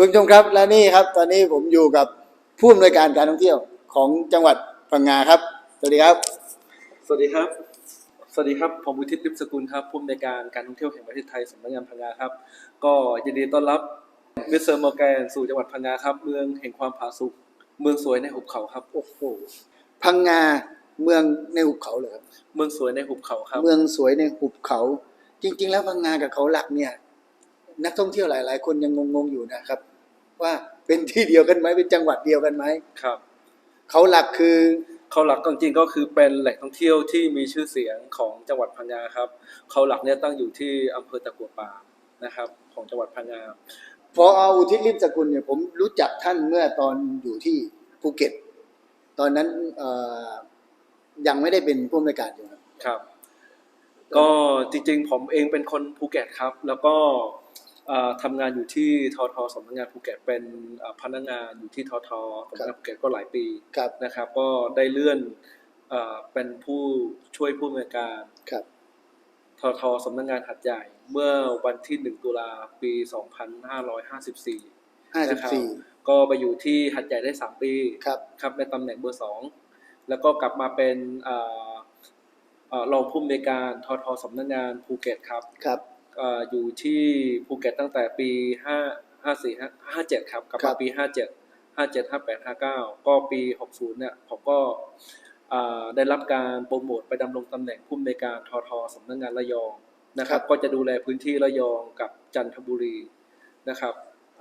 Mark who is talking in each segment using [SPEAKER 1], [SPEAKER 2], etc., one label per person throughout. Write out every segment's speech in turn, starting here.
[SPEAKER 1] คุณผู้ชมครับและนี่ครับ ตอนนี้ผมอยู่กับผู้อำนวยการการท่องเที่ยวของจังหวัดพังงาครับ สวัสดีครับ
[SPEAKER 2] สวัสดีครับ สวัสดีครับ ผมอุทิศลิมสกุลครับผู้อำนวยการการท่องเที่ยวแห่งประเทศไทยสำนักงานพังงาครับ ก็ยินดีต้อนรับมิสเตอร์มอร์แกนสู่จังหวัดพังงาครับ เมืองแห่งความผาสุกเมืองสวยในหุบเขาครับ
[SPEAKER 1] โอ้โห พังงาเมืองในหุบเขาเลยครับ
[SPEAKER 2] เมืองสวยในหุบเขาครับ
[SPEAKER 1] เมืองสวยในหุบเขา จริง ๆ แล้วพังงากับเขาหลักเนี่ย นักท่องเที่ยวหลาย ๆ คนยังงงๆอยู่นะครับ ว่าเป็นที่เดียวกันไหมเป็นจังหวัดเดียวกันไหม
[SPEAKER 2] ครับ
[SPEAKER 1] เขาหลักคือ
[SPEAKER 2] เขาหลักจริงๆก็คือเป็นแหล่งท่องเที่ยวที่มีชื่อเสียงของจังหวัดพังงาครับเขาหลักเนี่ยตั้งอยู่ที่อำเภอตะกัวป่านะครับ ของจังหวัดพังงา
[SPEAKER 1] พออุทิศลิมสกุลเนี่ยผมรู้จักท่านเมื่อตอนอยู่ที่ภูเก็ต ตอนนั้นเอ่อยังไม่ได้เป็นผู้อำนวยการอยู่ครับ
[SPEAKER 2] ครับ ก็จริงๆ ผมเองเป็นคนภูเก็ตครับ แล้วก็เอ่อ ทำงานอยู่ที่ททสำนักงานภูเก็ตเป็นเอ่อพนักงานอยู่ที่ททสำนักงานภูเก็ตก็หลายปี
[SPEAKER 1] ครับ
[SPEAKER 2] นะครับ ก็ได้เลื่อนเอ่อเป็นผู้ช่วยผู้อำนวยการ
[SPEAKER 1] ครับ
[SPEAKER 2] ททสำนักงานหัดใหญ่ เมื่อวันที่ 1 ตุลาปี 2554
[SPEAKER 1] ห้าสิ
[SPEAKER 2] นะ
[SPEAKER 1] บ
[SPEAKER 2] ครับ
[SPEAKER 1] สี่
[SPEAKER 2] ก็ไปอยู่ที่หัดใหญ่ได้ 3 ปี
[SPEAKER 1] ครับ
[SPEAKER 2] ครับในตำแหน่งเบอร์สองแล้วก็กลับมาเป็นเอ่อเอ่อรองผู้อำนวยการททสำนักงานภูเก็ตครับ
[SPEAKER 1] ครับ
[SPEAKER 2] เอ่ออยู่ที่ภูเก็ตตั้งแต่ปีห้าห้าสี่ห้าเจ็ดครับกลับ
[SPEAKER 1] ครั
[SPEAKER 2] มา
[SPEAKER 1] บ
[SPEAKER 2] ปีห้าเจ็ดห้าเจ็ดห้าแปดห้าเก้าก็ปีหกศูนย์เนี่ยผมก็เอ่อได้รับการโปรโมทไปดำรงตำแหน่งผู้อำนวยการททสำนักงานระยองนะครับ ก็จะดูแลพื้นที่ระยองกับจันทบุรีนะครับ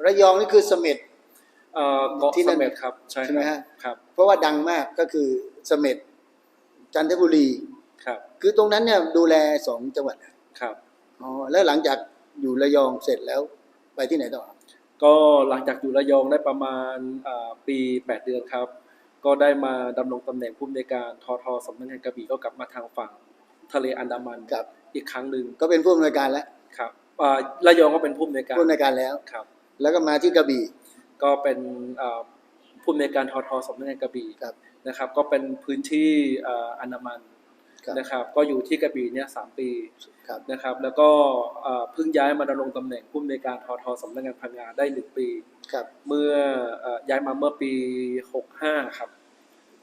[SPEAKER 1] ระยองนี่คือเสม็ด
[SPEAKER 2] เอ่อเกาะ
[SPEAKER 1] ที่นั่
[SPEAKER 2] เส
[SPEAKER 1] น
[SPEAKER 2] ม็ดครับใช่
[SPEAKER 1] ใช่ไหม
[SPEAKER 2] ครับ
[SPEAKER 1] ฮะ
[SPEAKER 2] ครับ
[SPEAKER 1] เพราะว่าดังมากก็คือเสม็ดจันทบุรี
[SPEAKER 2] ครับ
[SPEAKER 1] คือตรงนั้นเนี่ยดูแลสองจังหวัด
[SPEAKER 2] ครับ
[SPEAKER 1] อ๋อแล้วหลังจากอยู่ระยองเสร็จแล้วไปที่ไหนต่อ
[SPEAKER 2] ก็หลังจากอยู่ระยองได้ประมาณอ่าปี 8 เดือนครับ ก็ได้มาดำรงตำแหน่งผู้อำนวยการททสำนักงานกระบี่ก็กลับมาทางฝั่งทะเลอันดามัน
[SPEAKER 1] ครับ
[SPEAKER 2] อีกครั้งหนึ่ง
[SPEAKER 1] ก็เป็นผู้อำนวยการแล้ว
[SPEAKER 2] ครับอ่าระยองก็เป็นผู้อำนวยการ
[SPEAKER 1] ผู้อำนวยการแล้ว
[SPEAKER 2] ครับ
[SPEAKER 1] แล้วก็มาที่กระบี่
[SPEAKER 2] ก็เป็นอ่าผู้อำนวยการททสำนักงานกระบี่
[SPEAKER 1] ครับ
[SPEAKER 2] นะครับ ก็เป็นพื้นที่อ่าอันดามัน
[SPEAKER 1] ครับ
[SPEAKER 2] นะครับ ก็อยู่ที่กระบี่เนี่ยสามปี
[SPEAKER 1] ครับ
[SPEAKER 2] นะครับ แล้วก็อ่าเพิ่งย้ายมาดำรงตำแหน่งผู้อำนวยการททสำนักงานพังงาได้หนึ่งปี
[SPEAKER 1] ครับ
[SPEAKER 2] เมื่อเอ่อย้ายมาเมื่อปี65ครับ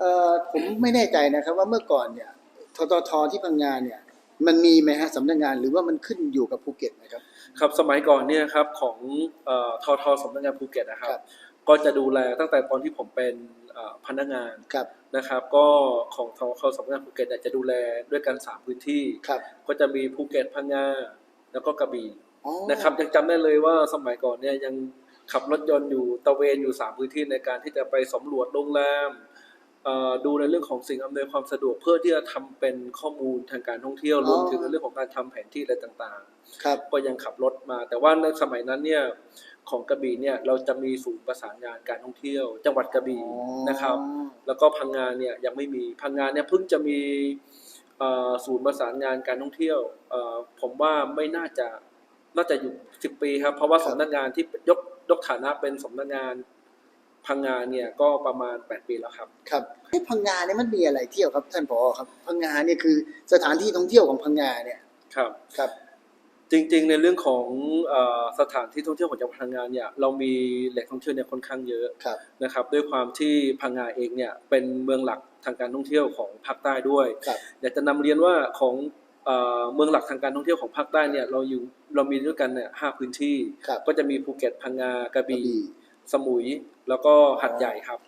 [SPEAKER 1] เอ่อผมไม่แน่ใจนะครับว่าเมื่อก่อนเนี่ยทททที่พังงานเนี่ยมันมีไหมฮะสำนักงานหรือว่ามันขึ้นอยู่กับภูเก็ตนะครับ
[SPEAKER 2] ครับสมัยก่อนเนี่ยครับของเอ่อททสำนักงานภูเก็ตนะครับ
[SPEAKER 1] ครับ
[SPEAKER 2] ก็จะดูแลตั้งแต่ตอนที่ผมเป็นเอ่อ พนักงาน
[SPEAKER 1] ครับ
[SPEAKER 2] นะครับ ก็ของททสำนักงานภูเก็ตเนี่ยจะดูแลด้วยกันสามพื้นที่
[SPEAKER 1] ครับ
[SPEAKER 2] ก็จะมีภูเก็ตพังงาแล้วก็กระบี่
[SPEAKER 1] อ๋อ
[SPEAKER 2] นะครับยังจำได้เลยว่าสมัยก่อนเนี่ยยังขับรถยนต์อยู่ตระเวนอยู่สามพื้นที่ในการที่จะไปสำรวจโรงแรมเอ่อดูในเรื่องของสิ่งอำนวยความสะดวกเพื่อที่จะทำเป็นข้อมูลทางการท่องเที่ยวรวมถึงในเรื่องของการทำแผนที่อะไรต่างๆ
[SPEAKER 1] ครับ
[SPEAKER 2] ก็ยังขับรถมา แต่ว่าในสมัยนั้นเนี่ย ของกระบี่เนี่ยเราจะมีศูนย์ประสานงานการท่องเที่ยว จังหวัดกระบี่นะครับ แล้วก็พังงานเนี่ยยังไม่มีพังงานเนี่ยเพิ่งจะมีเอ่อศูนย์ประสานงานการท่องเที่ยวเอ่อผมว่าไม่น่าจะน่าจะอยู่สิบปีครับ เพราะว่า
[SPEAKER 1] ครับ
[SPEAKER 2] สำนักงานที่ยกยกฐานะเป็นสำนักงานพังงานเนี่ยก็ประมาณแปดปีแล้วครับ
[SPEAKER 1] ครับที่พังงาเนี่ยมันมีอะไรเที่ยวครับท่านผอครับ พังงาเนี่ยคือสถานที่ท่องเที่ยวของพังงาเนี่ย
[SPEAKER 2] ครับ
[SPEAKER 1] ครับ
[SPEAKER 2] จริงๆ ในเรื่องของเออสถานที่ท่องเที่ยวของจังหวัดพังงานเนี่ยเรามีแหล่งท่องเที่ยวเนี่ยค่อนข้างเยอะ
[SPEAKER 1] ครับ
[SPEAKER 2] นะครับด้วยความที่พังงาเองเนี่ยเป็นเมืองหลักทางการท่องเที่ยวของภาคใต้ด้วย
[SPEAKER 1] ครับ
[SPEAKER 2] อยากจะนำเรียนว่าของเอ่อเมืองหลักทางการท่องเที่ยวของภาคใต้เนี่ยเราอยู่เรามีด้วยกันเนี่ยห้าพื้นที่
[SPEAKER 1] ครับ
[SPEAKER 2] ก็จะมีภูเก็ตพังงากระ
[SPEAKER 1] กระ
[SPEAKER 2] บี่
[SPEAKER 1] บี่
[SPEAKER 2] สมุยแล้วก็หัดใหญ่ครับ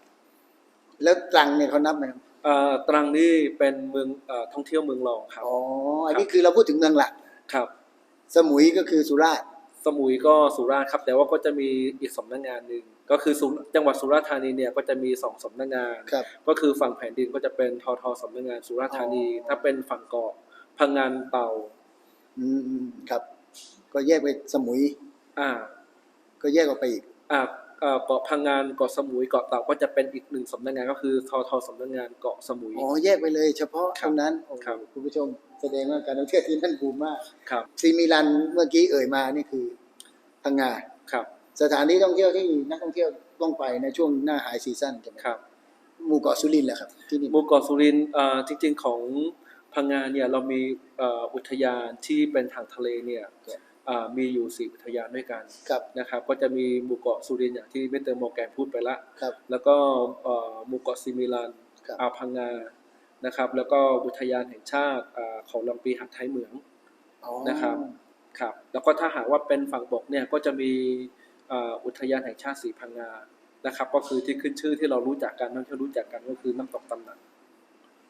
[SPEAKER 1] แล้วตรังเนี่ยเขานับไหมครับ
[SPEAKER 2] เอ่อตรังนี่เป็นเมืองเอ่อท่องเที่ยวเมืองรองครับ
[SPEAKER 1] อ๋ออันนี้คือเราพูดถึงเมืองหลัก
[SPEAKER 2] ครับ
[SPEAKER 1] สมุยก็คือสุราษฎร์
[SPEAKER 2] สมุยก็สุราษฎร์ครับ แต่ว่าก็จะมีอีกสำนักงานหนึ่งก็คือสุจังหวัดสุราษฎร์ธานีเนี่ยก็จะมีสองสำนักงาน
[SPEAKER 1] ครับ
[SPEAKER 2] ก็คือฝั่งแผ่นดินก็จะเป็นททสำนักงานสุราษฎร์ธานี
[SPEAKER 1] อ๋อ
[SPEAKER 2] ถ้าเป็นฝั่งเกาะพังงานเต่า
[SPEAKER 1] อืมอืมครับ ก็แยกไปสมุย
[SPEAKER 2] อ่า
[SPEAKER 1] ก็แยกออกไปอีก
[SPEAKER 2] อ่าเอ่อเกาะพังงานเกาะสมุยเกาะเต่าก็จะเป็นอีกหนึ่งสำนักงานก็คือททสำนักงานเกาะสมุย
[SPEAKER 1] อ๋อ แยกไปเลย เฉพาะ
[SPEAKER 2] ค
[SPEAKER 1] ต
[SPEAKER 2] รับ
[SPEAKER 1] รงนั้นโอ้โห
[SPEAKER 2] ครับ
[SPEAKER 1] คุณผู้ชม แสดงว่าการท่องเที่ยวที่นั่นบูมมาก
[SPEAKER 2] ครับ
[SPEAKER 1] ซีมิลันเมื่อกี้เอ่ยมานี่คือพังงา
[SPEAKER 2] ครับ
[SPEAKER 1] สถานที่ท่องเที่ยวที่นักท่องเที่ยวต้องไปในช่วงหน้าไฮซีซั่นใช่ไหม
[SPEAKER 2] ครับ
[SPEAKER 1] หมู่เกาะสุรินทร์แหละครับที่นี่
[SPEAKER 2] หมู่เกาะสุรินทร์เอ่อจริง ๆ ของพังงานเนี่ยเรามีเอ่ออุทยานที่เป็นทางทะเลเนี่ยอ่ามีอยู่สี่อุทยานด้วยกัน
[SPEAKER 1] ครับ
[SPEAKER 2] นะครับ ก็จะมีหมู่เกาะสุรินทร์อย่างที่เมเตอร์โมอร์แกนพูดไปละ
[SPEAKER 1] ครับ
[SPEAKER 2] แล้วก็เอ่อหมู่เกาะซิมิลัน
[SPEAKER 1] ครับ
[SPEAKER 2] อ่าวพังงา นะครับ แล้วก็อุทยานแห่งชาติอ่าเขาลำปีหัดไทยเหมือง
[SPEAKER 1] อ๋อ
[SPEAKER 2] นะครับครับ แล้วก็ถ้าหากว่าเป็นฝั่งบกเนี่ยก็จะมีอ่าอุทยานแห่งชาติสีพังงานะครับ ก็คือที่ขึ้นชื่อที่เรารู้จักกันนักท่องเที่ยวรู้จักกันก็คือน้ำตกตำหนัก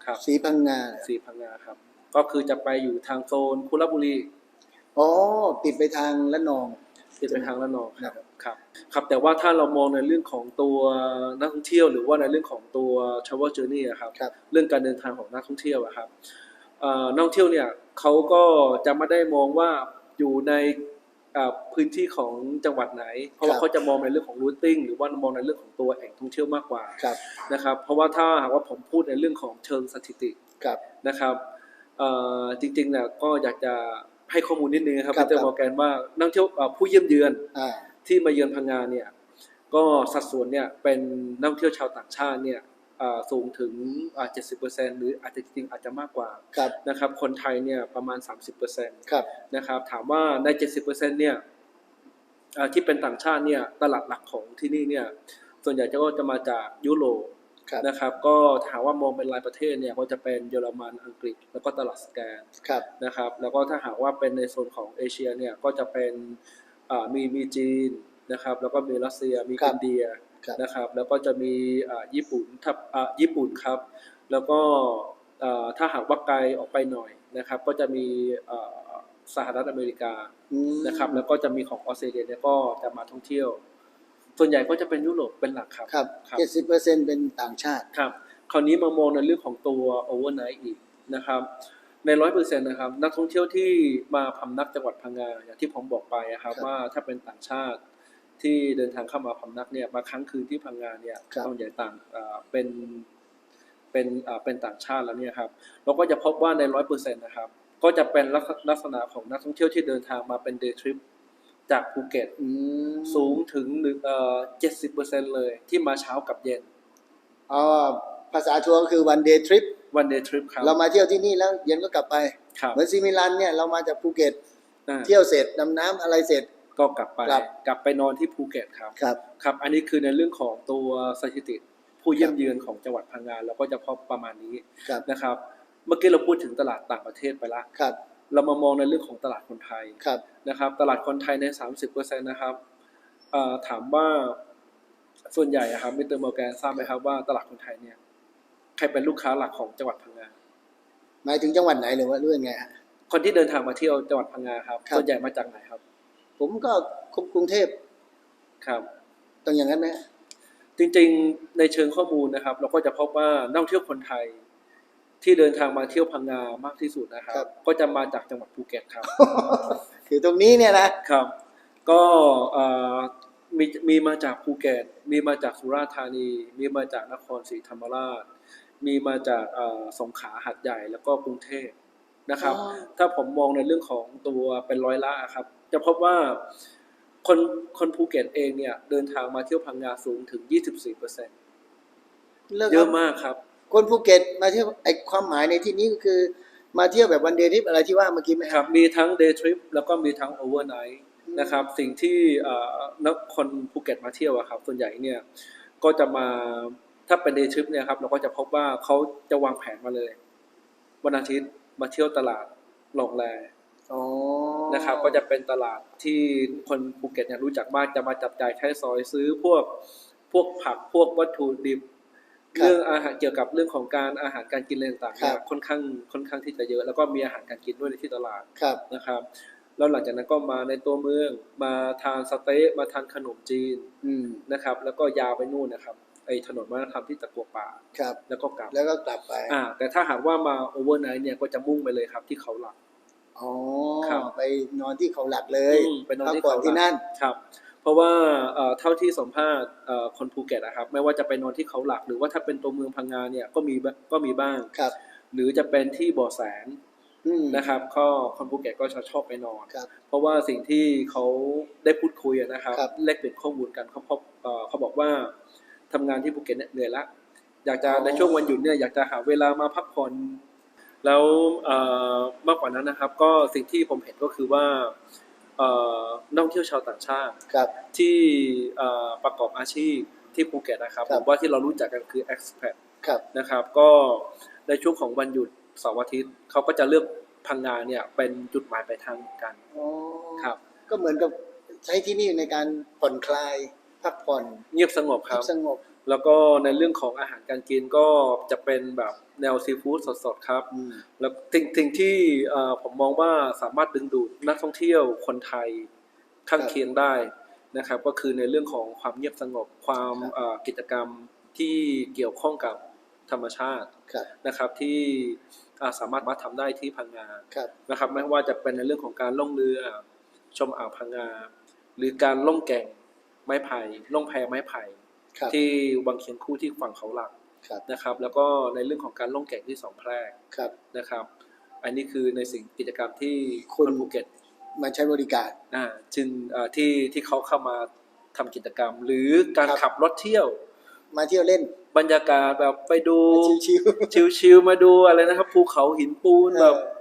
[SPEAKER 2] ครับ
[SPEAKER 1] สีพังงา
[SPEAKER 2] สีพังงาครับ ก็คือจะไปอยู่ทางโซนคุระบุรี
[SPEAKER 1] อ๋อติดไปทางละนอง
[SPEAKER 2] ที่เป็นทางละนอง
[SPEAKER 1] ครับ
[SPEAKER 2] ครับครับแต่ว่าถ้าเรามองในเรื่องของตัวนักท่องเที่ยว หรือว่าในเรื่องของตัว travel journey อะครับ
[SPEAKER 1] ครับ
[SPEAKER 2] เรื่องการเดินทางของนักท่องเที่ยวอะครับเอ่อนักท่องเที่ยวเนี่ยเขาก็จะไม่ได้มองว่าอยู่ในเอ่อพื้นที่ของจังหวัดไหน เพราะว่า
[SPEAKER 1] ครับ
[SPEAKER 2] เขาจะมองในเรื่องของ routing หรือว่ามองในเรื่องของตัวแหล่งท่องเที่ยวมากกว่า
[SPEAKER 1] ครับ
[SPEAKER 2] นะครับ เพราะว่าถ้าหากว่าผมพูดในเรื่องของเชิงสถิติ
[SPEAKER 1] ครับ
[SPEAKER 2] นะครับเอ่อจริงๆเนี่ยก็อยากจะให้ข้อมูลนิดนึงครับ
[SPEAKER 1] ครับ
[SPEAKER 2] พี่เตอร์มอร์แกนว่านักท่องเที่ยวเอ่อผู้เยี่ยมเยือน
[SPEAKER 1] อ่า
[SPEAKER 2] ที่มาเยือนพังงาเนี่ยก็สัดส่วนเนี่ยเป็นนักท่องเที่ยวชาวต่างชาติเนี่ยเอ่อสูงถึงเจ็ดสิบเปอร์เซ็นหรืออาจจะจริงๆอาจจะมากกว่า
[SPEAKER 1] ครับ
[SPEAKER 2] นะครับ คนไทยเนี่ยประมาณ 30%เปอร์เซ็นต์
[SPEAKER 1] ครับ
[SPEAKER 2] นะครับ ถามว่าใน 70%เปอร์เซ็นต์เนี่ยเอ่อที่เป็นต่างชาติเนี่ยตลาดหลักของที่นี่เนี่ยส่วนใหญ่จะก็จะมาจากยุโรป
[SPEAKER 1] ครับ
[SPEAKER 2] นะครับ ก็ถามว่ามองเป็นรายประเทศเนี่ยก็จะเป็นเยอรมันอังกฤษ แล้วก็ตลาดสแกน
[SPEAKER 1] ครับ
[SPEAKER 2] นะครับ แล้วก็ถ้าหากว่าเป็นในโซนของเอเชียเนี่ยก็จะเป็นอ่า มีมีจีนนะครับแล้วก็มีรัสเซียมี
[SPEAKER 1] ครับ
[SPEAKER 2] อินเดีย
[SPEAKER 1] ครับ
[SPEAKER 2] นะครับแล้วก็จะมีอ่าญี่ปุ่นทับอ่าญี่ปุ่นครับ แล้วก็อ่าถ้าหากว่าไกลออกไปหน่อยนะครับ ก็จะมีอ่าสหรัฐอเมริกา
[SPEAKER 1] อืม
[SPEAKER 2] นะครับ แล้วก็จะมีของออสเตรเลียเนี่ยก็จะมาท่องเที่ยว ส่วนใหญ่ก็จะเป็นยุโรปเป็นหลักครับ
[SPEAKER 1] ครับ
[SPEAKER 2] ครับ
[SPEAKER 1] เจ็ดสิบเปอร์เซ็นเป็นต่างชาติ
[SPEAKER 2] ครับ คราวนี้มามองในเรื่องของตัวโอเวอร์ไนท์อีกนะครับ ในร้อยเปอร์เซ็นต์นะครับ นักท่องเที่ยวที่มาพำนักจังหวัดพังงาอย่างที่ผมบอกไปอะครับ
[SPEAKER 1] ครับ
[SPEAKER 2] ว่าถ้าเป็นต่างชาติที่เดินทางเข้ามาพำนักเนี่ยมาค้างคืนที่พังงาเนี่ย
[SPEAKER 1] ครับ
[SPEAKER 2] ส่วนใหญ่ต่างอ่าเป็นเป็นอ่าเป็นต่างชาติแล้วเนี่ยครับเราก็จะพบว่าในร้อยเปอร์เซ็นต์นะครับ ก็จะเป็นลักษลักษณะของนักท่องเที่ยวที่เดินทางมาเป็นเดย์ทริปจากภูเก็ต
[SPEAKER 1] อืม
[SPEAKER 2] สูงถึงหนึ่งเอ่อเจ็ดสิบเปอร์เซ็นต์เลยที่มาเช้ากับเย็น
[SPEAKER 1] อ๋อภาษาทัวร์ก็คือวันเดย์ทริป
[SPEAKER 2] วันเดย์ทริปครับ
[SPEAKER 1] เรามาเที่ยวที่นี่แล้วเย็นก็กลับไป
[SPEAKER 2] ครับ
[SPEAKER 1] เหมือนซิมิลันเนี่ยเรามาจากภูเก็ต
[SPEAKER 2] อ่า
[SPEAKER 1] เที่ยวเสร็จดำน้ำอะไรเสร็จ
[SPEAKER 2] ก็กลับไป
[SPEAKER 1] ครับ
[SPEAKER 2] กลับไปนอนที่ภูเก็ตครับ
[SPEAKER 1] ครับ
[SPEAKER 2] ครับ อันนี้คือในเรื่องของตัวสถิติ ผู้เยี่ยมเยือนของจังหวัดพังงาเราก็จะพบประมาณนี้
[SPEAKER 1] ครับ
[SPEAKER 2] นะครับ เมื่อกี้เราพูดถึงตลาดต่างประเทศไปละ
[SPEAKER 1] ครับ
[SPEAKER 2] เรามามองในเรื่องของตลาดคนไทย
[SPEAKER 1] ครับ
[SPEAKER 2] นะครับ ตลาดคนไทยใน 30%นะครับเอ่อถามว่าส่วนใหญ่อะครับมิสเตอร์มอร์แกนทราบไหมครับว่าตลาดคนไทยเนี่ย ใครเป็นลูกค้าหลักของจังหวัดพังงา
[SPEAKER 1] หมายถึงจังหวัดไหนหรือว่าเรื่องไงฮะ
[SPEAKER 2] คนที่เดินทางมาเที่ยวจังหวัดพังงาครับ
[SPEAKER 1] ครับ
[SPEAKER 2] ส่วนใหญ่มาจากไหนครับ
[SPEAKER 1] ผมก็กรุงเทพ
[SPEAKER 2] ครับ
[SPEAKER 1] ต้องอย่างนั้นไหมฮะ
[SPEAKER 2] จริงๆในเชิงข้อมูลนะครับ เราก็จะพบว่านักท่องเที่ยวคนไทย ที่เดินทางมาเที่ยวพังงามากที่สุดนะครับ ก็จะมาจากจังหวัดภูเก็ตครับ
[SPEAKER 1] คือตรงนี้เนี่ยนะ
[SPEAKER 2] ครับ ก็เอ่อมีมีมาจากภูเก็ตมีมาจากสุราษฎร์ธานี มีมาจากนครศรีธรรมราช มีมาจากเอ่อสงขลาหัดใหญ่แล้วก็กรุงเทพนะครับ
[SPEAKER 1] อ๋อ
[SPEAKER 2] ถ้าผมมองในเรื่องของตัวเป็นร้อยละครับ จะพบว่าคนคนภูเก็ตเองเนี่ย เดินทางมาเที่ยวพังงาสูงถึง 24เปอร์เซ็นต์
[SPEAKER 1] เรื่อง
[SPEAKER 2] เยอะมากครับ
[SPEAKER 1] คนภูเก็ตมาเที่ยวไอความหมายในที่นี้ก็คือมาเที่ยวแบบวันเดย์ทริปอะไรที่ว่าเมื่อกี้ไหม
[SPEAKER 2] ครับ มีทั้ง day trip แล้วก็มีทั้ง overnight
[SPEAKER 1] อืม
[SPEAKER 2] นะครับ สิ่งที่เอ่อนักคนภูเก็ตมาเที่ยวอะครับ ส่วนใหญ่เนี่ยก็จะมา ถ้าเป็น day trip เนี่ยครับเราก็จะพบว่าเขาจะวางแผนมาเลย วันอาทิตย์มาเที่ยวตลาดหลงแล
[SPEAKER 1] อ๋อ
[SPEAKER 2] นะครับ ก็จะเป็นตลาดที่คนภูเก็ตเนี่ยรู้จักมากจะมาจับจ่ายใช้สอยซื้อพวกพวกผักพวกวัตถุดิบเรื่องอาหารเกี่ยวกับเรื่องของการอาหารการกินอะไรต่างๆเนี่ยค่อนข้างค่อนข้างที่จะเยอะ แล้วก็มีอาหารการกินด้วยในที่ตลาด
[SPEAKER 1] ครับ
[SPEAKER 2] นะครับ แล้วหลังจากนั้นก็มาในตัวเมืองมาทานสเต๊ะมาทานขนมจีน
[SPEAKER 1] อืม
[SPEAKER 2] นะครับ แล้วก็ยาวไปนู่นนะครับ ไอถนนวัฒนธรรมที่ตะกัวป่า
[SPEAKER 1] ครับ
[SPEAKER 2] แล้วก็กลับ
[SPEAKER 1] แล้วก็กลับไป
[SPEAKER 2] อ่า แต่ถ้าหากว่ามาโอเวอร์ไนท์เนี่ยก็จะมุ่งไปเลยครับที่เขาหลัก
[SPEAKER 1] อ๋อ
[SPEAKER 2] ครับ
[SPEAKER 1] ไปนอนที่เขาหลักเลย
[SPEAKER 2] อืมไปนอน
[SPEAKER 1] พัก
[SPEAKER 2] ที่
[SPEAKER 1] ผ่อ
[SPEAKER 2] เขา
[SPEAKER 1] น
[SPEAKER 2] ห
[SPEAKER 1] ที่
[SPEAKER 2] ลั
[SPEAKER 1] นั่น
[SPEAKER 2] ครับ เพราะว่าเอ่อเท่าที่สัมภาษณ์เอ่อคนภูเก็ตนะครับ ไม่ว่าจะไปนอนที่เขาหลัก หรือว่าถ้าเป็นตัวเมืองพังงาเนี่ยก็มีบก็มีบ้าง
[SPEAKER 1] ครับ
[SPEAKER 2] หรือจะเป็นที่บ่อแสน
[SPEAKER 1] อืม
[SPEAKER 2] นะครับ ก็คนภูเก็ตก็จะชอบไปนอน
[SPEAKER 1] ครับ
[SPEAKER 2] เพราะว่าสิ่งที่เขาได้พูดคุยอะนะครับ
[SPEAKER 1] ครับ
[SPEAKER 2] แลกเปลี่ยนข้อมูลกันเขาพบเอ่อเขาบอกว่า ทำงานที่ภูเก็ตเนี่ยเหนื่อยละอยากจะ
[SPEAKER 1] อ๋อ
[SPEAKER 2] ในช่วงวันหยุดเนี่ยอยากจะหาเวลามาพักผ่อนแล้วเอ่อมากกว่านั้นนะครับ ก็สิ่งที่ผมเห็นก็คือว่าเอ่อนักท่องเที่ยวชาวต่างชาติ
[SPEAKER 1] ครับ
[SPEAKER 2] ที่เอ่อประกอบอาชีพที่ภูเก็ตนะครับ
[SPEAKER 1] ครั
[SPEAKER 2] ผ
[SPEAKER 1] บ
[SPEAKER 2] มว่าที่เรารู้จักกันคือ expat
[SPEAKER 1] ครับ
[SPEAKER 2] นะครับ ก็ในช่วงของวันหยุดเสาร์อาทิตย์เขาก็จะเลือกพังงาเนี่ยเป็นจุดหมายปลายทางเหมือนกัน
[SPEAKER 1] อ๋อ
[SPEAKER 2] ครับ
[SPEAKER 1] ก็เหมือนกับใช้ที่นี่ในการผ่อนคลาย พักผ่อน
[SPEAKER 2] เงียบสงบครับ
[SPEAKER 1] สงบ
[SPEAKER 2] แล้วก็ในเรื่องของอาหารการกินก็จะเป็นแบบแนวซีฟู้ดสดๆครับ
[SPEAKER 1] อืม
[SPEAKER 2] แล้วสิ่งสิ่งที่เอ่อผมมองว่าสามารถดึงดูดนักท่องเที่ยวคนไทยข้างเคียงได้นะครับ ก็คือในเรื่องของความเงียบสงบความเอ่อกิจกรรมที่เกี่ยวข้องกับธรรมชาติ
[SPEAKER 1] ครับ
[SPEAKER 2] นะครับที่อ่าสามารถมาทำได้ที่พังงา
[SPEAKER 1] ครับ
[SPEAKER 2] นะครับไม่ว่าจะเป็นในเรื่องของการล่องเรือชมอ่าวพังงา หรือการล่องแก่ง ไม้ไผ่ล่องแพไม้ไผ่
[SPEAKER 1] ครับ
[SPEAKER 2] ที่วังเคียงคู่ที่ฝั่งเขาหลัก
[SPEAKER 1] ครับ
[SPEAKER 2] นะครับ แล้วก็ในเรื่องของการล่องแก่งที่สองแพรก
[SPEAKER 1] ครับ
[SPEAKER 2] นะครับ อันนี้คือในสิ่งกิจกรรมที่
[SPEAKER 1] คุ
[SPEAKER 2] คน นภูเก็ต
[SPEAKER 1] มาใช้บริการ
[SPEAKER 2] อ่าจึงอ่าที่ที่เขาเข้ามาทำกิจกรรม หรือการ
[SPEAKER 1] ครับ
[SPEAKER 2] ขับรถเที่ยว
[SPEAKER 1] มาเที่ยวเล่น
[SPEAKER 2] บรรยากาศแบบไปดู
[SPEAKER 1] ชิว
[SPEAKER 2] ชิลๆมาดูอะไรนะครับภูเขาหินปูน
[SPEAKER 1] ๆ
[SPEAKER 2] แบบ
[SPEAKER 1] เออ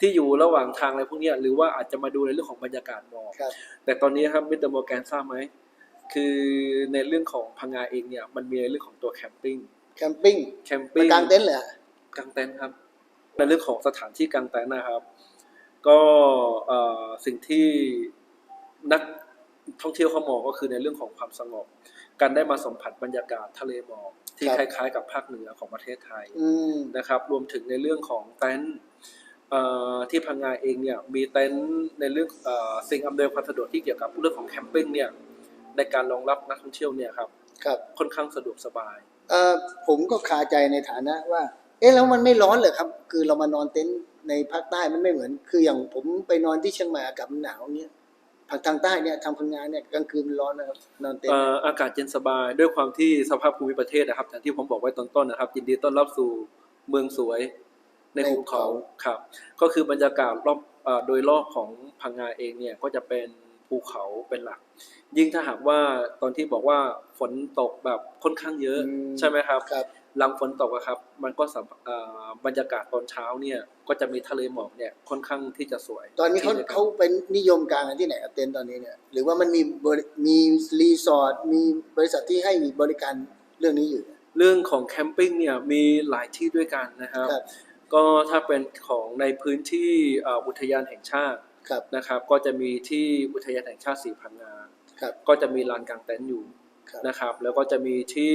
[SPEAKER 2] ที่อยู่ระหว่างทางอะไรพวกเนี้ยหรือว่าอาจจะมาดูในเรื่องของบรรยากาศหมอก
[SPEAKER 1] ครับ
[SPEAKER 2] แต่ตอนนี้ครับมิสเตอร์โมแกนทราบไหม คือในเรื่องของพังงาเองเนี่ยมันมีในเรื่องของตัวแคมปิ้ง
[SPEAKER 1] แคมปิ้ง
[SPEAKER 2] แคม
[SPEAKER 1] ไป
[SPEAKER 2] ปิ้ง
[SPEAKER 1] กางเต็นท์เลยเหรอกา
[SPEAKER 2] งเต็นท์ครับในเรื่องของสถานที่กางเต็นท์นะครับ ก็เอ่อสิ่งที่นักท่องเที่ยวเขามองก็คือในเรื่องของความสงบ การได้มาสัมผัสบรรยากาศทะเลหมอกที่คล้าย ๆ กับภาคเหนือของประเทศไทย
[SPEAKER 1] อืม
[SPEAKER 2] นะครับ รวมถึงในเรื่องของเต็นท์เอ่อที่พังงาเองเนี่ยมีเต็นท์ในเรื่องเอ่อสิ่งอำนวยความสะดวกที่เกี่ยวกับเรื่องของแคมปิ้งเนี่ย ในการรองรับนักท่องเที่ยวเนี่ยครับ
[SPEAKER 1] ครับ
[SPEAKER 2] ค่อนข้างสะดวกสบาย
[SPEAKER 1] เอ่อผมก็คาใจในฐานะว่า เอ๊ะแล้วมันไม่ร้อนเหรอครับ คือเรามานอนเต็นท์ในภาคใต้มันไม่เหมือน คืออย่างผมไปนอนที่เชียงใหม่อากาศมันหนาวเงี้ยภาคทางใต้เนี่ยทำพังงานเนี่ยกลางคืนมันร้อนนะครับนอนเต็นท์
[SPEAKER 2] เอ่ออากาศเย็นสบายด้วยความที่สภาพภูมิประเทศนะครับอย่างที่ผมบอกไว้ตอนต้นนะครับ ยินดีต้อนรับสู่เมืองสวยในภูเขาครับ ก็คือบรรยากาศรอบเอ่อโดยรอบของพังงาเองเนี่ยก็จะเป็นภูเขาเป็นหลัก ยิ่งถ้าหากว่าตอนที่บอกว่าฝนตกแบบค่อนข้างเยอะ
[SPEAKER 1] ม
[SPEAKER 2] ใช่ไหมครับ
[SPEAKER 1] ครับ
[SPEAKER 2] หลังฝนตกอะครับ มันก็สัมเอ่อบรรยากาศตอนเช้าเนี่ยก็จะมีทะเลหมอกเนี่ยค่อนข้างที่จะสวย
[SPEAKER 1] ตอนนี้เขา
[SPEAKER 2] ที่จะ
[SPEAKER 1] เขาเป็นนิยมการกันที่ไหนครับเต็นท์ตอนนี้เนี่ยหรือว่ามันมีบริมีรีสอร์ทมีบริษัทที่ให้บริการเรื่องนี้อยู่เนี่ย
[SPEAKER 2] เรื่องของแคมปิ้งเนี่ยมีหลายที่ด้วยกันนะครับ
[SPEAKER 1] ครับ
[SPEAKER 2] ก็ถ้าเป็นของในพื้นที่เอ่ออุทยานแห่งชาติ
[SPEAKER 1] ครับ
[SPEAKER 2] นะครับ ก็จะมีที่อุทยานแห่งชาติสีพังงา
[SPEAKER 1] ครับ
[SPEAKER 2] ก็จะมีลานกลางเต็นท์อยู่
[SPEAKER 1] ครับ
[SPEAKER 2] นะครับ แล้วก็จะมีที่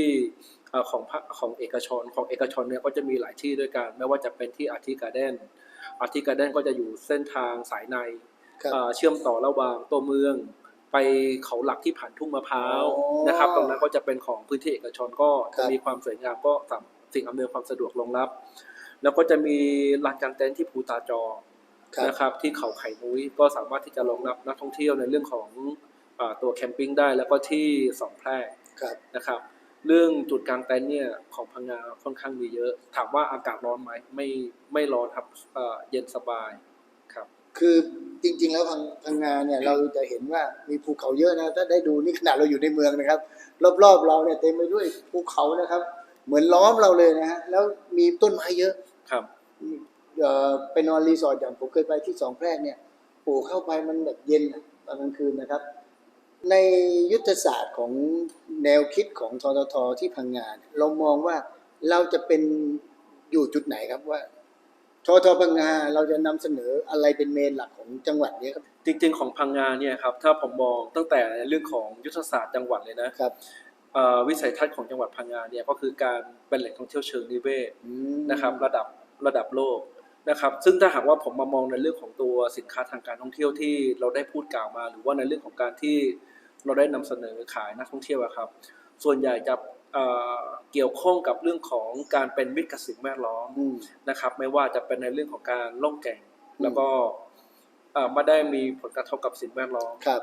[SPEAKER 2] เอ่อของภาคของเอกชนของเอกชนเนี่ยก็จะมีหลายที่ด้วยกัน ไม่ว่าจะเป็นที่อาร์ติการ์เดนอาร์ติการ์เดนก็จะอยู่เส้นทางสายใน
[SPEAKER 1] ครับ
[SPEAKER 2] เอ่อเชื่อมต่อระหว่างตัวเมืองไปเขาหลักที่ผ่านทุ่งมะพร้าว
[SPEAKER 1] อ๋อ
[SPEAKER 2] นะครับ ตรงนั้นก็จะเป็นของพื้นที่เอกชนก็
[SPEAKER 1] ครั
[SPEAKER 2] จะ
[SPEAKER 1] บ
[SPEAKER 2] มีความสวยงามก็สามสิ่งอำนวยความสะดวกรองรับ แล้วก็จะมีลานกลางเต็นท์ที่ภูตาจอ
[SPEAKER 1] ครับ
[SPEAKER 2] นะครับที่เขาไข่นุ้ยก็สามารถที่จะรองรับนักท่องเที่ยวในเรื่องของอาตัวแคมปิ้งได้แล้วก็ที่สองแพร่
[SPEAKER 1] ครับ
[SPEAKER 2] นะครับ เรื่องจุดกลางเต็นท์เนี่ยของพังงาค่อนข้างมีเยอะ ถามว่าอากาศร้อนไหมไม่ไม่ร้อนครับเอ่อเย็นสบายครับ
[SPEAKER 1] คือจริง ๆ แล้วพังพังงาเนี่ยเราจะเห็นว่ามีภูเขาเยอะนะถ้าได้ดูนี่ขนาดเราอยู่ในเมืองนะครับ รอบๆเราเนี่ยเต็มไปด้วยภูเขานะครับ เหมือนล้อมเราเลยนะฮะแล้วมีต้นไม้เยอะ
[SPEAKER 2] ครับ
[SPEAKER 1] เอ่อ ไปนอนรีสอร์ทอย่างผมเคยไปที่สองแพรกเนี่ยโอ้เข้าไปมันแบบเย็นตอนกลางคืนนะครับ ในยุทธศาสตร์ของแนวคิดของทททที่พังงาเนี่ยเรามองว่าเราจะเป็นอยู่จุดไหนครับว่าททพังงาเราจะนำเสนออะไรเป็นเมนหลักของจังหวัดเนี้ครับ
[SPEAKER 2] จริง ๆ ของพังงาเนี่ยครับถ้าผมมองตั้งแต่เรื่องของยุทธศาสตร์จังหวัดเลยนะครับวิสัยทัศน์ของจังหวัดพังงาเนี่ยก็คือการเป็นแหล่งท่องเที่ยวเชิงนิเวศนะครับ ระดับระดับโลก นะครับ ซึ่งถ้าหากว่าผมมามองในเรื่องของตัวสินค้าทางการท่องเที่ยวที่เราได้พูดกล่าวมา หรือว่าในเรื่องของการที่เราได้นำเสนอขายนักท่องเที่ยวอะครับ ส่วนใหญ่จะเอ่อเกี่ยวข้องกับเรื่องของการเป็นมิตรกับสิ่งแวดล้อม
[SPEAKER 1] อืม
[SPEAKER 2] นะครับ ไม่ว่าจะเป็นในเรื่องของการล่องแก่ง
[SPEAKER 1] อืม
[SPEAKER 2] แล้วก็เอ่อไม่ได้มีผลกระทบกับสิ่งแวดล้อม
[SPEAKER 1] ครับ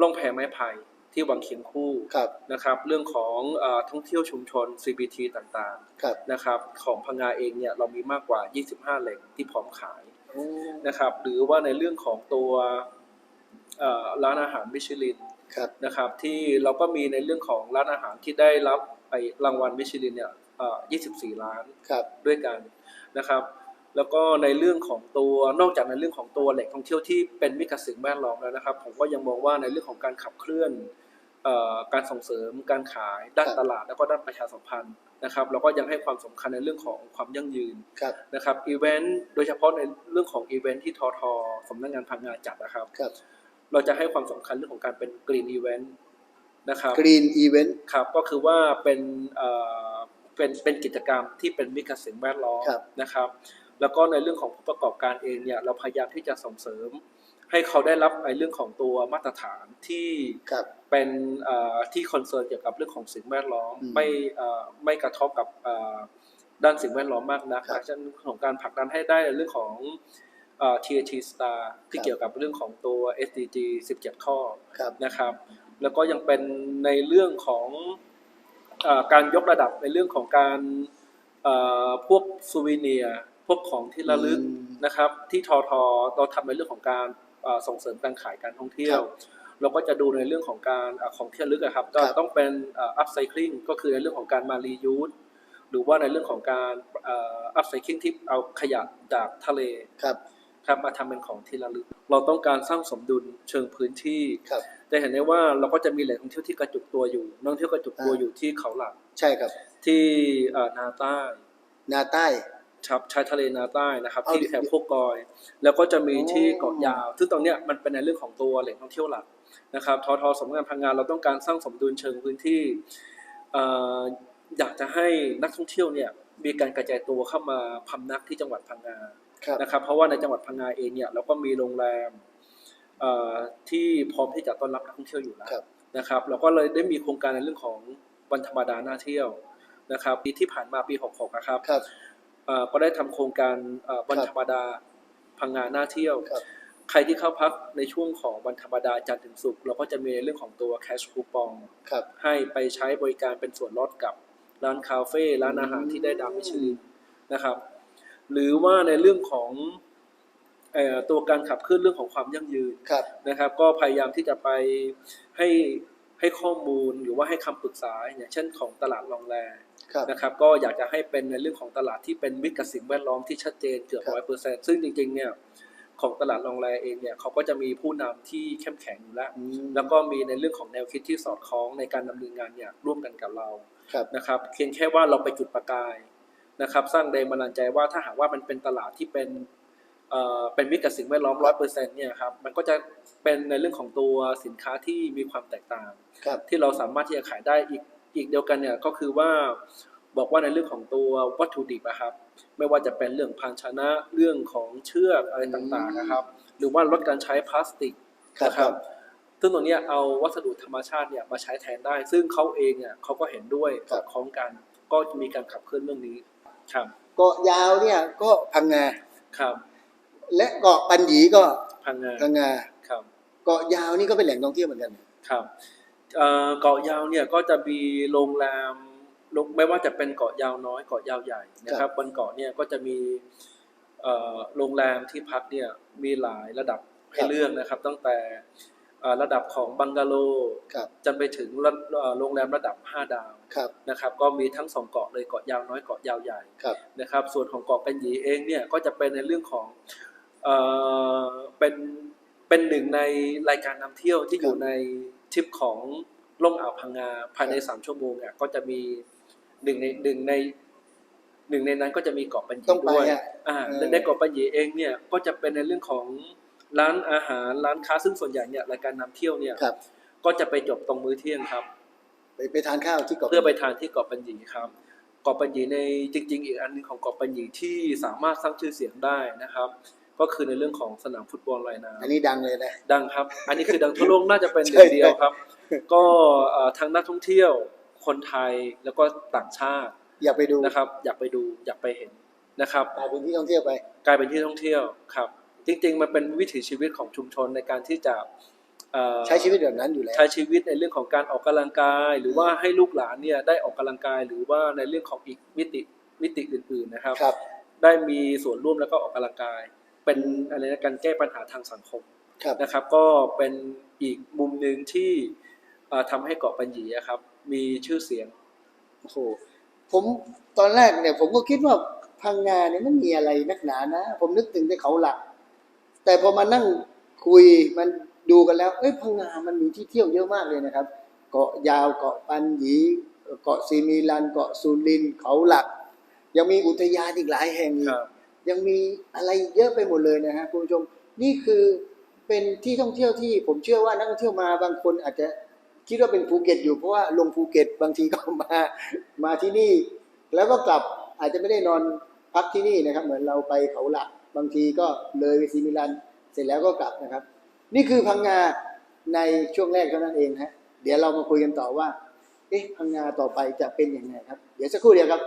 [SPEAKER 2] ล่องแพไม้ไผ่ ที่วังเคียงคู่
[SPEAKER 1] ครับ
[SPEAKER 2] นะครับเรื่องของเอ่อท่องเที่ยวชุมชน CBT ต่าง
[SPEAKER 1] ครับ
[SPEAKER 2] ๆนะครับของพังงาเองเนี่ยเรามีมากกว่า 25 แหล่งที่พร้อมขาย
[SPEAKER 1] โอ้
[SPEAKER 2] นะครับหรือว่าในเรื่องของตัวเอ่อร้านอาหารมิชลิน
[SPEAKER 1] ครับ
[SPEAKER 2] นะครับที่เราก็มีในเรื่องของร้านอาหารที่ได้รับไอ้รางวัลมิชลินเนี่ยเอ่อ24 ล้าน
[SPEAKER 1] ครับ
[SPEAKER 2] ด้วยกันนะครับ แล้วก็ในเรื่องของตัวนอกจากในเรื่องของตัวแหล่งท่องเที่ยวที่เป็นมิตรกับสิ่งแวดล้อมแล้วนะครับ ผมก็ยังมองว่าในเรื่องของการขับเคลื่อนเอ่อ การส่งเสริมการขายด้าน
[SPEAKER 1] ครับ
[SPEAKER 2] ตลาดแล้วก็ด้านประชาสัมพันธ์นะครับแล้วก็ยังให้ความสำคัญในเรื่องของความยั่งยืน
[SPEAKER 1] ครับ
[SPEAKER 2] นะครับอีเวนต์โดยเฉพาะในเรื่องของอีเวนต์ที่ทอทอสำนักงานพังงานจัดนะครับ
[SPEAKER 1] ครับ
[SPEAKER 2] เราจะให้ความสำคัญเรื่องของการเป็นกรีนอีเวนต์นะครับ
[SPEAKER 1] กรีนอีเวนต์
[SPEAKER 2] ครับก็คือว่าเป็นเอ่อเป็นเป็นกิจกรรมที่เป็นมิตรกับสิ่งแวดล้อม
[SPEAKER 1] ครับ
[SPEAKER 2] นะครับ แล้วก็ในเรื่องของผู้ประกอบการเองเนี่ยเราพยายามที่จะส่งเสริม ให้เขาได้รับในเรื่องของตัวมาตรฐานที่
[SPEAKER 1] ครับ
[SPEAKER 2] เป็นเอ่อที่คอนเซิร์นเกี่ยวกับเรื่องของสิ่งแวดล้อม
[SPEAKER 1] อืม
[SPEAKER 2] ไม่เอ่อไม่กระทบกับเอ่อด้านสิ่งแวดล้อมมากนัก
[SPEAKER 1] ครับ
[SPEAKER 2] ดังนั้นของการผลักดันให้ได้ในเรื่องของเอ่อ TAT Star ที่
[SPEAKER 1] ครับ
[SPEAKER 2] เกี่ยวกับเรื่องของตัว SDG 17 ข้อ
[SPEAKER 1] ครับ
[SPEAKER 2] นะครับ แล้วก็ยังเป็นในเรื่องของเออการยกระดับในเรื่องของการเอ่อพวกซูวิเนียพวกของที่ระลึก
[SPEAKER 1] อืม
[SPEAKER 2] นะครับ ที่ทอทอเราทำในเรื่องของการเอ่อส่งเสริมการขายการท่องเที่ยว
[SPEAKER 1] ครับ
[SPEAKER 2] เราก็จะดูในเรื่องของการเอ่อของที่ระลึกอะครับ ก็
[SPEAKER 1] ครับ
[SPEAKER 2] ต้องเป็นอัพไซคลิงก็คือในเรื่องของการมารียูสหรือว่าในเรื่องของการอัพไซคลิงที่เอาขยะจากทะเล
[SPEAKER 1] ครับ
[SPEAKER 2] ครับมาทำเป็นของที่ระลึก เราต้องการสร้างสมดุลเชิงพื้นที่
[SPEAKER 1] ครับ
[SPEAKER 2] จะเห็นได้ว่าเราก็จะมีแหล่งท่องเที่ยวที่กระจุกตัวอยู่นักท่องเที่ยวกระจุกตัว
[SPEAKER 1] อ่า
[SPEAKER 2] อยู่ที่เขาหลัก
[SPEAKER 1] ใช่ครับ
[SPEAKER 2] ที่เอ่อนาใต้
[SPEAKER 1] นาใต้
[SPEAKER 2] ครับชายทะเลนาใต้นะครับ
[SPEAKER 1] เอา
[SPEAKER 2] ที่แถบพวกกอย แล้วก็จะมี
[SPEAKER 1] อ๋อ
[SPEAKER 2] ที่เกาะยาว ซึ่งตรงเนี้ยมันเป็นในเรื่องของตัวแหล่งท่องเที่ยวหลัก นะครับทอทอสำนักงานพังงานเราต้องการสร้างสมดุลเชิงพื้นที่เอ่ออยากจะให้นักท่องเที่ยวเนี่ยมีการกระจายตัวเข้ามาพำนักที่จังหวัดพังงา
[SPEAKER 1] ครับ
[SPEAKER 2] นะครับ เพราะว่าในจังหวัดพังงาเองเนี่ยเราก็มีโรงแรมเอ่อที่พร้อมที่จะต้อนรับนักท่องเที่ยวอยู่แล้ว
[SPEAKER 1] ครับ
[SPEAKER 2] นะครับ เราก็เลยได้มีโครงการในเรื่องของวันธรรมดาหน้าเที่ยวนะครับปีที่ผ่านมาปี 66นะครับ
[SPEAKER 1] ครับ
[SPEAKER 2] เอ่อก็ได้ทำโครงการเอ่อวัน
[SPEAKER 1] ครับ
[SPEAKER 2] ธรรมดาพังงาหน้าเที่ยว
[SPEAKER 1] ครับ
[SPEAKER 2] ใครที่เข้าพักในช่วงของวันธรรมดาจันทร์ถึงศุกร์เราก็จะมีในเรื่องของตัวแคชคูปอง
[SPEAKER 1] ครับ
[SPEAKER 2] ให้ไปใช้บริการเป็นส่วนลดกับร้านคาเฟ่ร้านอาหารที่ได้ดาวมิชลินนะครับ หรือว่าในเรื่องของเอ่อตัวการขับเคลื่อนเรื่องของความยั่งยืน
[SPEAKER 1] ครับ
[SPEAKER 2] นะครับ ก็พยายามที่จะไปให้ให้ข้อมูลหรือว่าให้คำปรึกษาอย่างเช่นของตลาดลองแร
[SPEAKER 1] ครับ
[SPEAKER 2] นะครับ ก็อยากจะให้เป็นในเรื่องของตลาดที่เป็นมิตรกับสิ่งแวดล้อมที่ชัดเจนเกือบ
[SPEAKER 1] ครับ
[SPEAKER 2] ร้อยเปอร์เซ็นต์ซึ่งจริงๆเนี่ย ของตลาดลองแรเองเนี่ยเขาก็จะมีผู้นำที่เข้มแข็งอยู่แล้ว
[SPEAKER 1] อืม
[SPEAKER 2] แล้วก็มีในเรื่องของแนวคิดที่สอดคล้องในการดำเนินงานเนี่ยร่วมกันกับเรา
[SPEAKER 1] ครับ
[SPEAKER 2] นะครับเพียงแค่ว่าเราไปจุดประกายนะครับสร้างแรงบันดาลใจว่าถ้าหากว่ามันเป็นตลาดที่เป็นเอ่อเป็นมิตรกับสิ่งแวดล้อมร้อยเปอร์เซ็นต์เนี่ยครับมันก็จะเป็นในเรื่องของตัวสินค้าที่มีความแตกต่าง
[SPEAKER 1] ครับ
[SPEAKER 2] ที่เราสามารถที่จะขายได้อีกอีกเดียวกันเนี่ยก็คือว่าบอกว่าในเรื่องของตัววัตถุดิบนะครับ ไม่ว่าจะเป็นเรื่องภาชนะเรื่องของเชือกอะไรต่างๆนะครับ หรือว่าลดการใช้พลาสติก
[SPEAKER 1] ครับ
[SPEAKER 2] นะครับ ซึ่งตรงเนี้ยเอาวัสดุธรรมชาติเนี่ยมาใช้แทนได้ ซึ่งเขาเองเนี่ยเขาก็เห็นด้วย
[SPEAKER 1] ครั
[SPEAKER 2] สอบดคล้องกัน ก็มีการขับเคลื่อนเรื่องนี้ครับ
[SPEAKER 1] เกาะยาวเนี่ยก็พังงา
[SPEAKER 2] ครับ
[SPEAKER 1] และเกาะปันหยีก็
[SPEAKER 2] พังงา
[SPEAKER 1] พังงา
[SPEAKER 2] ครับ
[SPEAKER 1] เกาะยาวนี่ก็เป็นแหล่งท่องเที่ยวเหมือนกัน
[SPEAKER 2] ครับเอ่อเกาะยาวเนี่ยก็จะมีโรงแรมโรง ไม่ว่าจะเป็นเกาะยาวน้อยเกาะยาวใหญ่นะครับบนเกาะเนี่ยก็จะมีเอ่อโรงแรมที่พักเนี่ยมีหลายระดับให้
[SPEAKER 1] ครับ
[SPEAKER 2] เลือกนะครับ ตั้งแต่เอ่อระดับของบังกะโล
[SPEAKER 1] ครับ
[SPEAKER 2] จนไปถึงระเอ่อโรงแรมระดับ 5 ดาว
[SPEAKER 1] ครับ
[SPEAKER 2] นะครับ ก็มีทั้งสองเกาะเลยเกาะยาวน้อยเกาะยาวใหญ่
[SPEAKER 1] ครับ
[SPEAKER 2] นะครับ ส่วนของเกาะเป็นหยีเองเนี่ยก็จะเป็นในเรื่องของเอ่อเป็นเป็นหนึ่งในรายการนำเที่ยวที่อยู่ในทริปของล่องอ่าวพังงาภายในสามชั่วโมงเนี่ยก็จะมี หนึ่งในหนึ่งในหนึ่งในนั้นก็จะมีเกาะปัญญี
[SPEAKER 1] ต้องไป
[SPEAKER 2] ด้วย
[SPEAKER 1] อะ
[SPEAKER 2] อ่า
[SPEAKER 1] เออ
[SPEAKER 2] ในเกาะปัญญีเองเนี่ยก็จะเป็นในเรื่องของร้านอาหารร้านค้าซึ่งส่วนใหญ่เนี่ยรายการนำเที่ยวเนี่ย
[SPEAKER 1] ครับ
[SPEAKER 2] ก็จะไปจบตรงมื้อเที่ยงครับ
[SPEAKER 1] ไปไปทานข้าวที่เกาะ
[SPEAKER 2] เพื่อไปทานที่เกาะปัญญีครับ เกาะปัญญีในจริง ๆ อีกอันหนึงของเกาะปัญญีที่สามารถสร้างชื่อเสียงได้นะครับ ก็คือในเรื่องของสนามฟุตบอลลอยน้ำ
[SPEAKER 1] อันนี้ดังเลยนะ
[SPEAKER 2] ดังครับ อันนี้คือดังทั่วโลกน่าจะเป็นห
[SPEAKER 1] ใช่
[SPEAKER 2] นึ่งเดียวครับ ก็เอ่อทั้งนักท่องเที่ยว คนไทยแล้วก็ต่างชาติ
[SPEAKER 1] อยากไปดู
[SPEAKER 2] นะครับ อยากไปดูอยากไปเห็นนะครับ
[SPEAKER 1] กลายเป็นที่ท่องเที่ยวไป
[SPEAKER 2] กลายเป็นที่ท่องเที่ยวครับ จริง ๆ มันเป็นวิถีชีวิตของชุมชนในการที่จะเอ่อ
[SPEAKER 1] ใช้ชีวิตแบบนั้นอยู่แล้ว
[SPEAKER 2] ใช้ชีวิตในเรื่องของการออกกำลังกาย หรือว่าให้ลูกหลานเนี่ยได้ออกกำลังกาย หรือว่าในเรื่องของอีกมิติมิติอื่น ๆนะครับ
[SPEAKER 1] ครับ
[SPEAKER 2] ได้มีส่วนร่วมแล้วก็ออกกำลังกาย เป็นอะไรนะการแก้ปัญหาทางสังคม
[SPEAKER 1] ครับ
[SPEAKER 2] นะครับ ก็เป็นอีกมุมหนึ่งที่เอ่อทำให้เกาะปัญญีอะครับ มีชื่อเสียง
[SPEAKER 1] โอ้โหผมตอนแรกเนี่ย ผมก็คิดว่าพังงาเนี่ยมันมีอะไรนักหนานะ ผมนึกถึงแต่เขาหลัก แต่พอมานั่งคุยมันดูกันแล้ว เอ้ยพังงามันมีที่เที่ยวเยอะมากเลยนะครับ เกาะยาวเกาะปันหยีเกาะซีมิลัน เกาะสุรินทร์เขาหลัก ยังมีอุทยานอีกหลายแห่งอีก
[SPEAKER 2] ครับ
[SPEAKER 1] ยังมีอะไรเยอะไปหมดเลยนะฮะคุณผู้ชมนี่คือเป็นที่ท่องเที่ยวที่ผมเชื่อว่านักท่องเที่ยวมาบางคนอาจจะ คิดว่าเป็นภูเก็ตอยู่เพราะว่าลงภูเก็ตบางทีก็มามาที่นี่ แล้วก็กลับอาจจะไม่ได้นอนพักที่นี่นะครับ เหมือนเราไปเขาหลัก บางทีก็เลยไปซีมิลัน เสร็จแล้วก็กลับนะครับ นี่คือพังงาในช่วงแรกเท่านั้นเองฮะเดี๋ยวเรามาคุยกันต่อว่า เอ๊ะพังงาต่อไปจะเป็นยังไงครับ เดี๋ยวสักครู่เดียวครับ